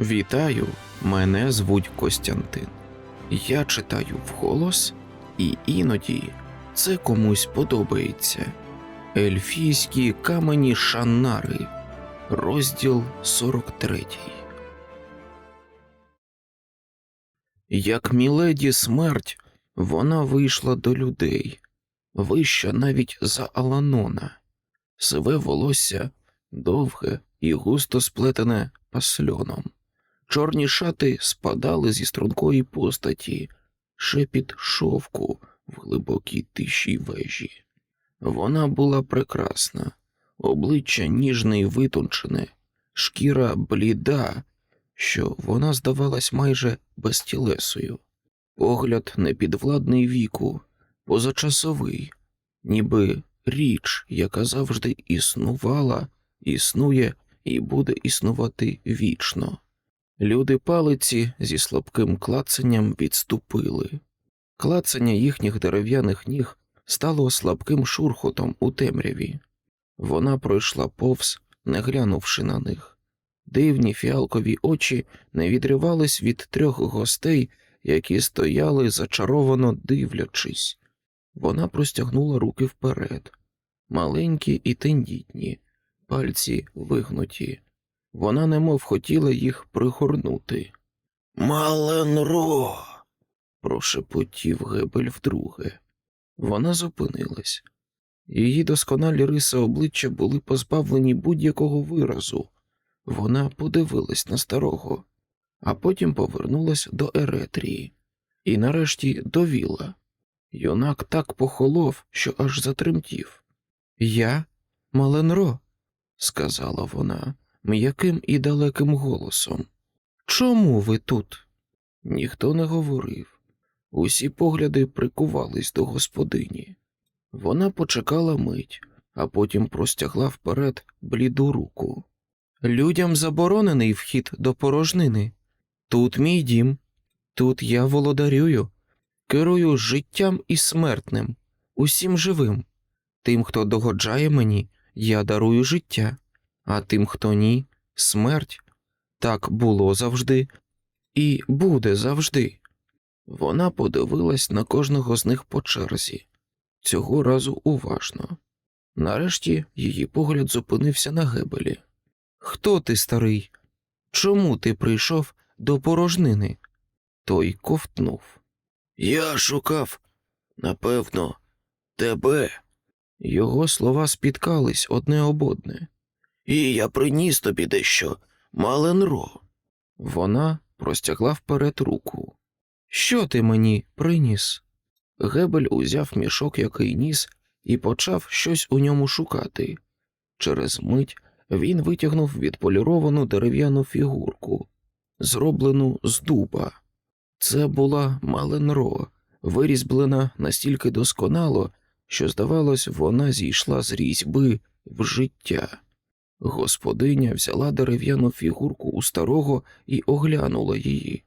Вітаю, мене звуть Костянтин. Я читаю вголос, і іноді це комусь подобається. Ельфійські камені Шаннари, розділ 43. Як міледі смерть, вона вийшла до людей, вища навіть за Аланона, сиве волосся довге і густо сплетене пасльоном. Чорні шати спадали зі стрункої постаті, шепіт шовку в глибокій тиші вежі. Вона була прекрасна, обличчя ніжне й витончене, шкіра бліда, що вона здавалась майже безтілесою, погляд непідвладний віку, позачасовий, ніби річ, яка завжди існувала, існує і буде існувати вічно. Люди палиці зі слабким клацанням відступили. Клацання їхніх дерев'яних ніг стало слабким шурхотом у темряві. Вона пройшла повз, не глянувши на них. Дивні фіалкові очі не відривались від трьох гостей, які стояли зачаровано дивлячись. Вона простягнула руки вперед, маленькі і тендітні, пальці вигнуті. Вона немов хотіла їх пригорнути. Маленро. прошепотів Гебель вдруге. Вона зупинилась. Її досконалі риси обличчя були позбавлені будь-якого виразу. Вона подивилась на старого, а потім повернулась до Еретрії і нарешті довіла. Юнак так похолов, що аж затремтів. Я Маленро, сказала вона м'яким і далеким голосом. Чому ви тут? Ніхто не говорив. Усі погляди прикувались до господині. Вона почекала мить, а потім простягла вперед бліду руку. Людям заборонений вхід до порожнини. Тут мій дім, тут я володарюю, керую життям і смертним, усім живим. Тим, хто догоджає мені, я дарую життя, а тим, хто ні, смерть. Так було завжди і буде завжди. Вона подивилась на кожного з них по черзі, цього разу уважно. Нарешті її погляд зупинився на гебелі. Хто ти, старий? Чому ти прийшов до порожнини? Той ковтнув. Я шукав, напевно, тебе. Його слова спіткались одне об одне. І я приніс тобі дещо, Маленро. Вона простягла вперед руку. Що ти мені приніс? Гебель узяв мішок, який ніс, і почав щось у ньому шукати. Через мить він витягнув відполіровану дерев'яну фігурку, зроблену з дуба. Це була Маленро, вирізблена настільки досконало, що, здавалось, вона зійшла з різьби в життя. Господиня взяла дерев'яну фігурку у старого і оглянула її.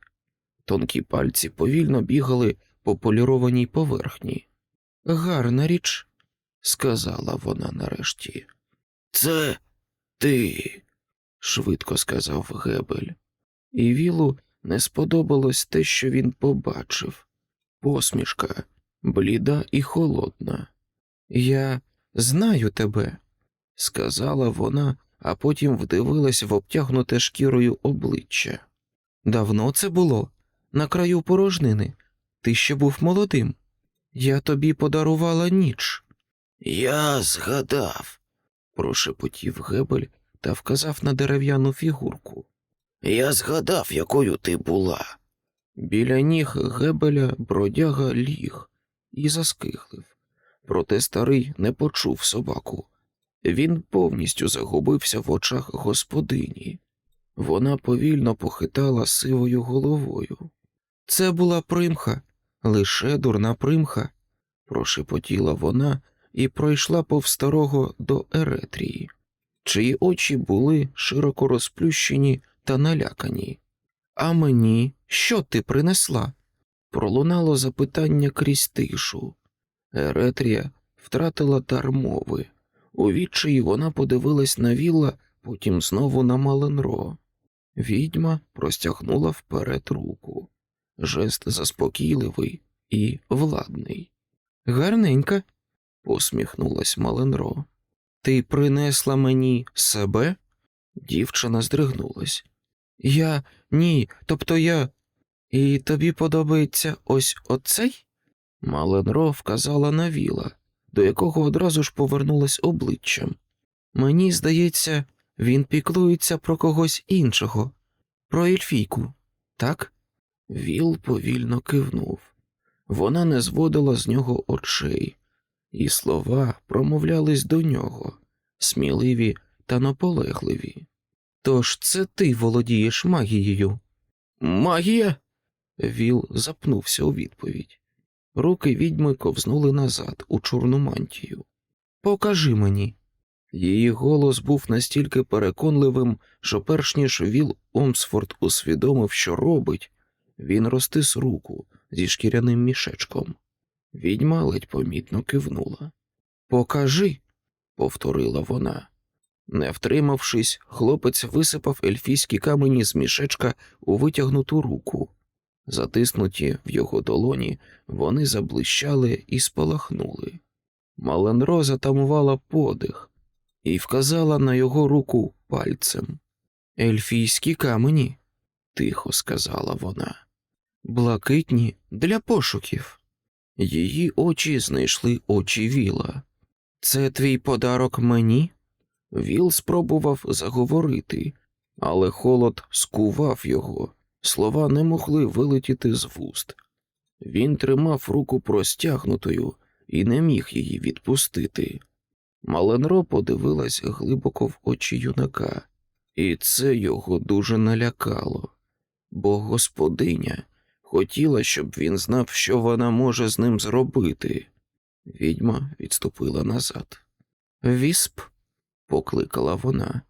Тонкі пальці повільно бігали по полірованій поверхні. Гарна річ, сказала вона нарешті. Це ти, швидко сказав Гебель. І Вілу не сподобалось те, що він побачив. Посмішка, бліда і холодна. Я знаю тебе, сказала вона, а потім вдивилась в обтягнуте шкірою обличчя. Давно це було, на краю порожнини. Ти ще був молодим. Я тобі подарувала ніч. Я згадав, прошепотів Гебель та вказав на дерев'яну фігурку. Я згадав, якою ти була. Біля ніг Гебеля бродяга ліг і заскиглив, проте старий не почув собаку. Він повністю загубився в очах господині. Вона повільно похитала сивою головою. Це була примха, лише дурна примха, прошепотіла вона і пройшла повз старого до Еретрії, чиї очі були широко розплющені та налякані. А мені що ти принесла? Пролунало запитання крізь тишу. Еретрія втратила дар мови. У відчаї вона подивилась на Вілла, потім знову на Маленро. Відьма простягнула вперед руку. Жест заспокійливий і владний. Гарненька, посміхнулась Маленро. Ти принесла мені себе? Дівчина здригнулась. Я ні, тобто я. І тобі подобається ось оцей? Маленро вказала на віла, до якого одразу ж повернулась обличчям. Мені здається, він піклується про когось іншого, про ельфійку, так? Віл повільно кивнув. Вона не зводила з нього очей, і слова промовлялись до нього, сміливі та наполегливі. Тож це ти володієш магією? Магія? Віл запнувся у відповідь. Руки відьми ковзнули назад у чорну мантію. Покажи мені. Її голос був настільки переконливим, що перш ніж Віл Омсфорд усвідомив, що робить, він розтис руку зі шкіряним мішечком. Відьма ледь помітно кивнула. Покажи, повторила вона. Не втримавшись, хлопець висипав ельфійські камені з мішечка у витягнуту руку. Затиснуті в його долоні, вони заблищали і спалахнули. Маленро затамувала подих і вказала на його руку пальцем. Ельфійські камені, тихо сказала вона, блакитні для пошуків. Її очі знайшли очі Віла. Це твій подарок мені? Віл спробував заговорити, але холод скував його, слова не могли вилетіти з вуст. Він тримав руку простягнутою і не міг її відпустити. Маленро подивилась глибоко в очі юнака, і це його дуже налякало, бо господиня хотіла, щоб він знав, що вона може з ним зробити. Відьма відступила назад. Вісп, покликала вона.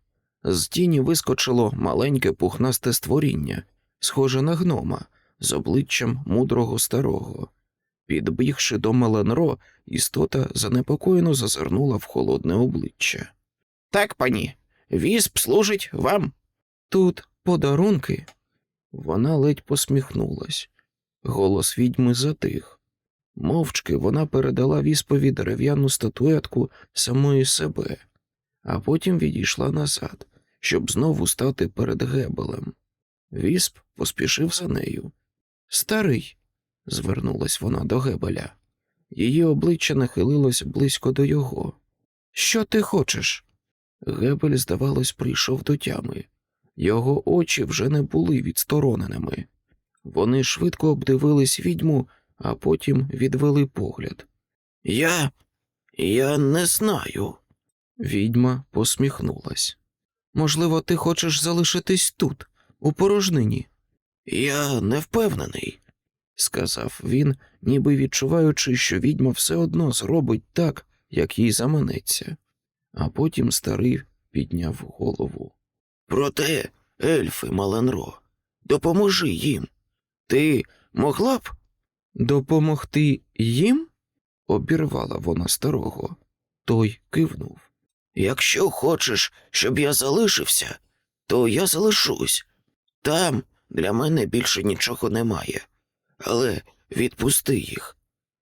З тіні вискочило маленьке пухнасте створіння, схоже на гнома, з обличчям мудрого старого. Підбігши до Маленро, істота занепокоєно зазирнула в холодне обличчя. Так, пані, вісп служить вам. Тут подарунки. Вона ледь посміхнулась. Голос відьми затих. Мовчки вона передала віспові дерев'яну статуетку самої себе, а потім відійшла назад, щоб знову стати перед гебелем. Вісп поспішив за нею. Старий, звернулась вона до гебеля. Її обличчя нахилилось близько до його. Що ти хочеш? Гебель, здавалось, прийшов до тями. Його очі вже не були відстороненими. Вони швидко обдивились відьму, а потім відвели погляд. Я. я не знаю. Відьма посміхнулась. Можливо, ти хочеш залишитись тут, у порожнині? Я не впевнений, сказав він, ніби відчуваючи, що відьма все одно зробить так, як їй заманеться. А потім старий підняв голову. Проте, ельфи Маленро, допоможи їм. Ти могла б допомогти їм? обірвала вона старого. Той кивнув. Якщо хочеш, щоб я залишився, то я залишусь. Там для мене більше нічого немає. Але відпусти їх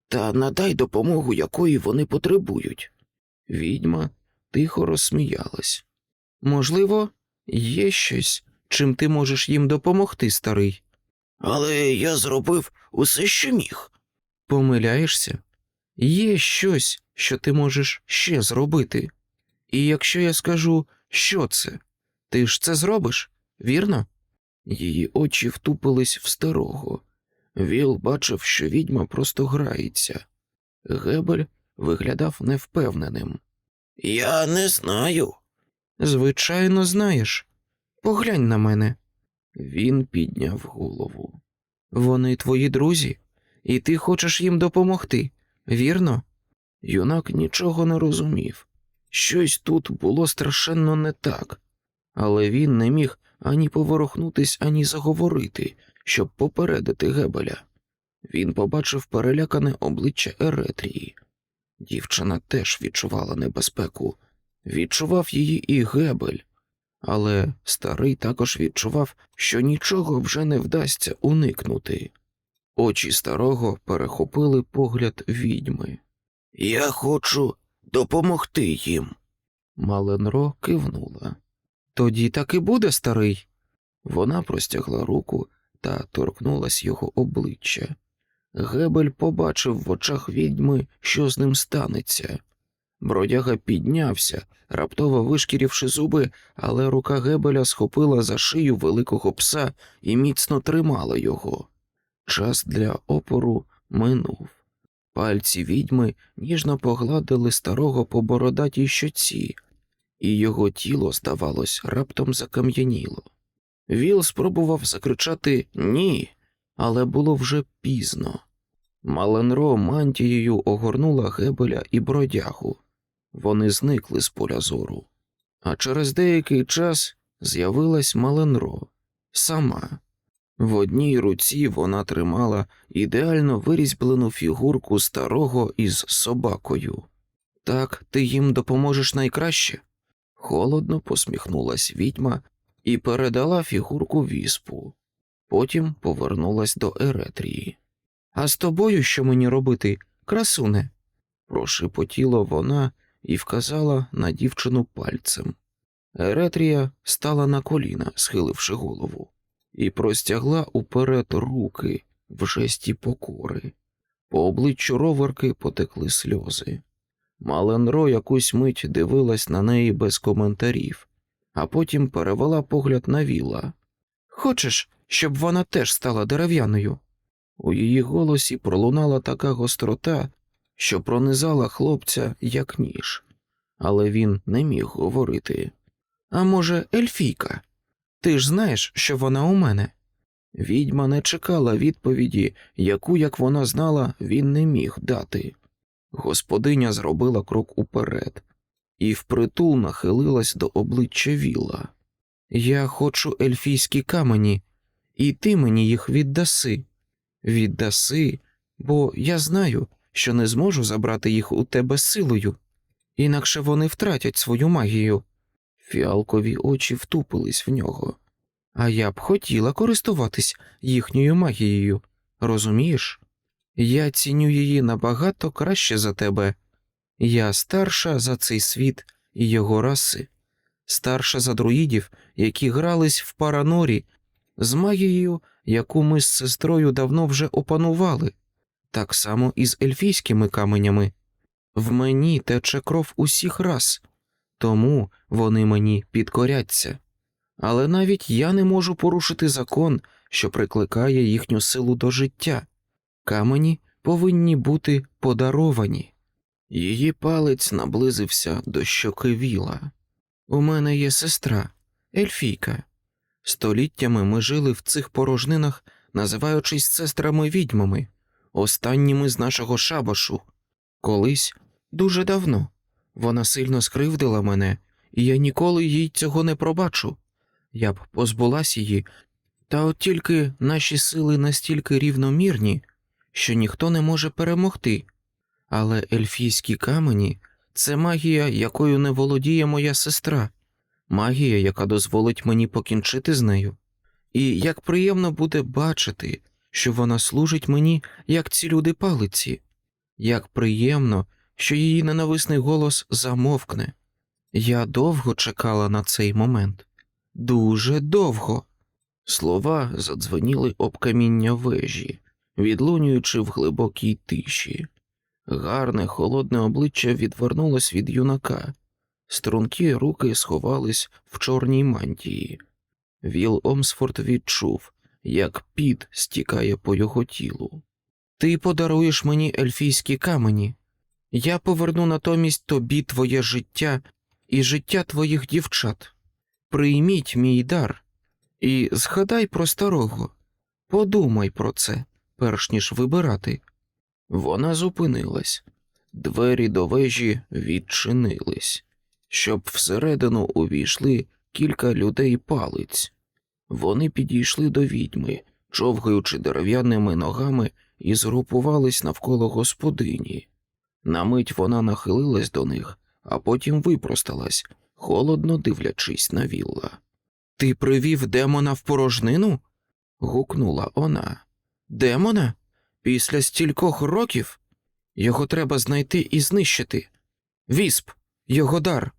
та надай допомогу, якої вони потребують. Відьма тихо розсміялась. Можливо, є щось, чим ти можеш їм допомогти, старий. Але я зробив усе, що міг. Помиляєшся? Є щось, що ти можеш ще зробити. І якщо я скажу, що це, ти ж це зробиш, вірно? Її очі втупились в старого. Віл бачив, що відьма просто грається. Гебель виглядав невпевненим. Я не знаю. Звичайно, знаєш. Поглянь на мене. Він підняв голову. Вони твої друзі, і ти хочеш їм допомогти, вірно? Юнак нічого не розумів. Щось тут було страшенно не так, але він не міг ані поворухнутись, ані заговорити, щоб попередити Гебеля. Він побачив перелякане обличчя Еретрії. Дівчина теж відчувала небезпеку, відчував її і Гебель, Але старий також відчував, що нічого вже не вдасться уникнути. Очі старого перехопили погляд відьми. Я хочу допомогти їм. Маленро кивнула. Тоді так і буде, старий. Вона простягла руку та торкнулась його обличчя. Гебель побачив в очах відьми, що з ним станеться. Бродяга піднявся, раптово вишкірівши зуби, але рука Гебеля схопила за шию великого пса і міцно тримала його. Час для опору минув. Пальці відьми ніжно погладили старого по бородатій щоці, і його тіло, здавалось, раптом закам'яніло. Віл спробував закричати ні, але було вже пізно. Маленро мантією огорнула гебеля і бродягу. Вони зникли з поля зору. А через деякий час з'явилась Маленро сама. В одній руці вона тримала ідеально вирізьблену фігурку старого із собакою. Так ти їм допоможеш найкраще? Холодно посміхнулась відьма і передала фігурку віспу. Потім повернулась до Еретрії. А з тобою що мені робити, красуне? прошепотіла вона і вказала на дівчину пальцем. Еретрія стала на коліна, схиливши голову, і простягла уперед руки в жесті покори. По обличчю роверки потекли сльози. Маленро якусь мить дивилась на неї без коментарів, а потім перевела погляд на віла. Хочеш, щоб вона теж стала дерев'яною? У її голосі пролунала така гострота, що пронизала хлопця як ніж, але він не міг говорити. А може, Ельфійка? Ти ж знаєш, що вона у мене? Відьма не чекала відповіді, яку, як вона знала, він не міг дати. Господиня зробила крок уперед і впритул нахилилась до обличчя віла. Я хочу ельфійські камені, і ти мені їх віддаси. Віддаси, бо я знаю, що не зможу забрати їх у тебе силою, інакше вони втратять свою магію. Фіалкові очі втупились в нього. А я б хотіла користуватись їхньою магією, розумієш? Я ціню її набагато краще за тебе. Я старша за цей світ і його раси, старша за друїдів, які грались в паранорі з магією, яку ми з сестрою давно вже опанували, так само і з ельфійськими каменями. В мені тече кров усіх рас, тому вони мені підкоряться. Але навіть я не можу порушити закон, що прикликає їхню силу до життя. Камені повинні бути подаровані. Її палець наблизився до щоки віла. У мене є сестра, Ельфійка. Століттями ми жили в цих порожнинах, називаючись сестрами відьмами, останніми з нашого шабашу. Колись дуже давно вона сильно скривдила мене, і я ніколи їй цього не пробачу. Я б позбулась її, та от тільки наші сили настільки рівномірні, що ніхто не може перемогти. Але ельфійські камені це магія, якою не володіє моя сестра, магія, яка дозволить мені покінчити з нею. І як приємно буде бачити, що вона служить мені, як ці люди палиці, як приємно, що її ненависний голос замовкне. Я довго чекала на цей момент, дуже довго. Слова задзвеніли об каміння вежі, відлунюючи в глибокій тиші. Гарне, холодне обличчя відвернулось від юнака, стрункі руки сховались в чорній мантії. Віл Омсфорд відчув, як піт стікає по його тілу. Ти подаруєш мені ельфійські камені. Я поверну натомість тобі твоє життя і життя твоїх дівчат. Прийміть мій дар і згадай про старого. Подумай про це, перш ніж вибирати. Вона зупинилась, двері до вежі відчинились, щоб всередину увійшли кілька людей палиць. Вони підійшли до відьми, човгаючи дерев'яними ногами, і згрупувались навколо господині. На мить вона нахилилась до них, а потім випросталась, холодно дивлячись на Вілла. Ти привів демона в порожнину? гукнула вона. Демона? Після стількох років? Його треба знайти і знищити. Вісп, його дар.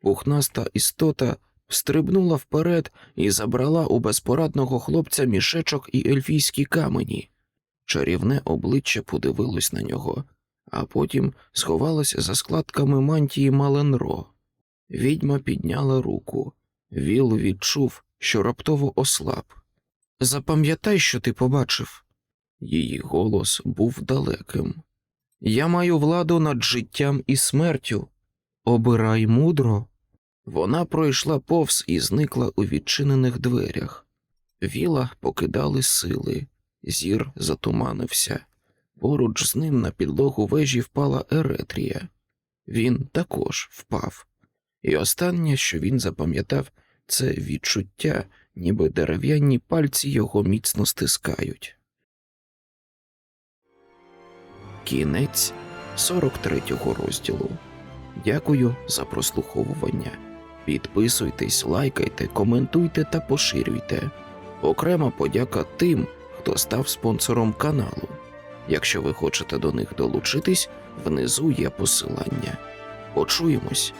Пухнаста істота стрибнула вперед і забрала у безпорадного хлопця мішечок і ельфійські камені. Чарівне обличчя подивилось на нього, а потім сховалося за складками мантії Маленро. Відьма підняла руку. Віл відчув, що раптово ослаб. Запам'ятай, що ти побачив. Її голос був далеким. Я маю владу над життям і смертю. Обирай мудро. Вона пройшла повз і зникла у відчинених дверях. Віла покидали сили, зір затуманився. Поруч з ним на підлогу вежі впала Еретрія. Він також впав. І останнє, що він запам'ятав, це відчуття, ніби дерев'яні пальці його міцно стискають. Кінець 43-го розділу. Дякую за прослуховування. Підписуйтесь, лайкайте, коментуйте та поширюйте. Окрема подяка тим, хто став спонсором каналу. Якщо ви хочете до них долучитись, внизу є посилання. Почуємось